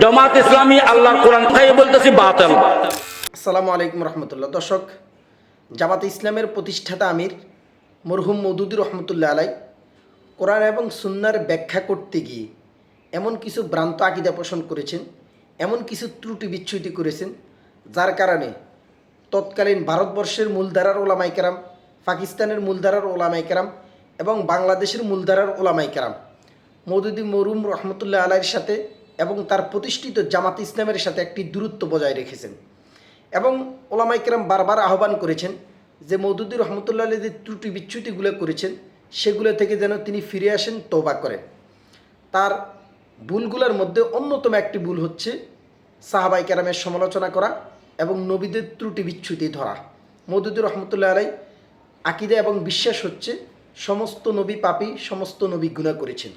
জামাত ইসলামী আল্লাহর কোরআন তাই বলতেছি বাতিল। আসসালামু আলাইকুম রহমতুল্লাহ। দর্শক, জামাত ইসলামের প্রতিষ্ঠাতা আমির মরহুম মৌদুদুর রহমতুল্লাহ আলাই কোরআন এবং সুন্নার ব্যাখ্যা করতে গিয়ে এমন কিছু ভ্রান্ত আকিদা পোষণ করেছেন, এমন কিছু ত্রুটি বিচ্ছুতি করেছেন, যার কারণে তৎকালীন ভারতবর্ষের মূলধারার ওলামাইকেরাম পাকিস্তানের মূলধারার ওলামাইকেরাম এবং বাংলাদেশের মূলধারার ওলামাইকেরাম মৌদুদি মরুম রহমতুল্লাহ আলাইয়ের সাথে এবং তার প্রতিষ্ঠিত জামাত ইসলামের সাথে একটি দূরত্ব বজায় রেখেছেন। এবং ওলামাইকেরাম বারবার আহ্বান করেছেন যে মৌদুদি রহমতুল্লাহ আলী যে ত্রুটি বিচ্ছুতিগুলো করেছেন, সেগুলো থেকে যেন তিনি ফিরে আসেন তৌবা করেন। তার ভুলগুলোর মধ্যে অন্যতম একটি ভুল হচ্ছে সাহাবাই কেরামের সমালোচনা করা এবং নবীদের ত্রুটি বিচ্ছুতি ধরা। মৌদুদুর রহমতুল্লাহ আলাই আকিদা এবং বিশ্বাস হচ্ছে সমস্ত নবী পাপী, সমস্ত নবী গুণা করেছেন।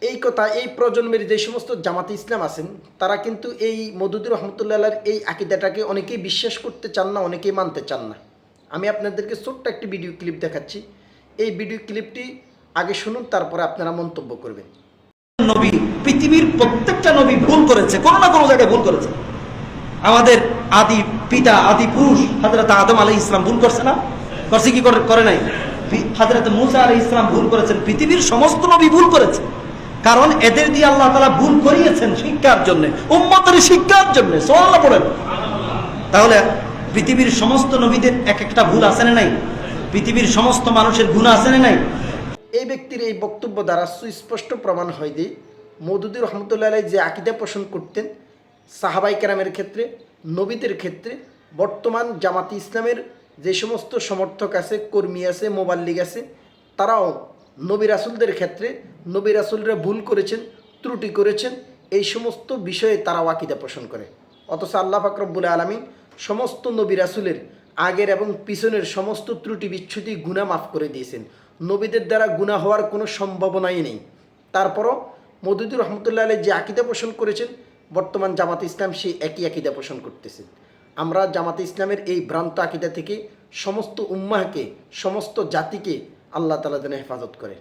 এই কথা, এই প্রজন্মের যে সমস্ত জামাতে ইসলাম আছেন, তারা কিন্তু এই মদুদুর রহমতুল্লাহ এই আকিদাটাকে অনেকেই বিশ্বাস করতে চান না, অনেকেই মানতে চান না। আমি আপনাদেরকে ছোট্ট একটি ভিডিও ক্লিপ দেখাচ্ছি। এই ভিডিও ক্লিপটি আগে শুনুন, তারপরে আপনারা মন্তব্য করবেন। নবী, পৃথিবীর প্রত্যেকটা নবী ভুল করেছে, কোনো না কোনো জায়গায় ভুল করেছে। আমাদের আদি পিতা, আদি পুরুষ হাজরত আদম আলাই ইসলাম ভুল করছে না? করছে কি করে- নাই? হাজরত মুসা আলাই ইসলাম ভুল করেছেন, পৃথিবীর সমস্ত নবী ভুল করেছে। কারণ এদের দিয়ে আল্লাহ তালা ভুল করিয়েছেন শিক্ষার জন্য, উম্মতের শিক্ষার জন্য সোয়াল্লাহ পড়েন। তাহলে পৃথিবীর সমস্ত নবীদের এক একটা ভুল আছে না নাই? পৃথিবীর সমস্ত মানুষের গুণ আছে না নাই? এই ব্যক্তির এই বক্তব্য দ্বারা সুস্পষ্ট প্রমাণ হয় যে মৌদুদুর রহমতুল্লাহ যে আকিদা পোষণ করতেন সাহাবাই কেরামের ক্ষেত্রে, নবীদের ক্ষেত্রে, বর্তমান জামাতি ইসলামের যে সমস্ত সমর্থক আছে, কর্মী আছে মোবাল্লিগ আছে, তারাও নবী রাসুলদের ক্ষেত্রে নবী রাসুলরা ভুল করেছেন, ত্রুটি করেছেন, এই সমস্ত বিষয়ে তারাও আকিদা পোষণ করে। অথচ আল্লাহ ফাকরবুল আলমী সমস্ত নবী রাসুলের আগের এবং পিছনের সমস্ত ত্রুটি, বিচ্ছুতি গুণা মাফ করে দিয়েছেন। নবীদের দ্বারা গুণা হওয়ার কোনো সম্ভাবনাই নেই। তারপরও মদুদুর রহমতুল্লাহ আলী যে আকিদা পোষণ করেছেন, বর্তমান জামাত ইসলাম সেই একই আকিদা পোষণ করতেছেন আমরা জামাত ইসলামের এই ভ্রান্ত আকিদা থেকে সমস্ত উম্মাহকে, সমস্ত জাতিকে আল্লাহ তালা যেন হেফাজত করে।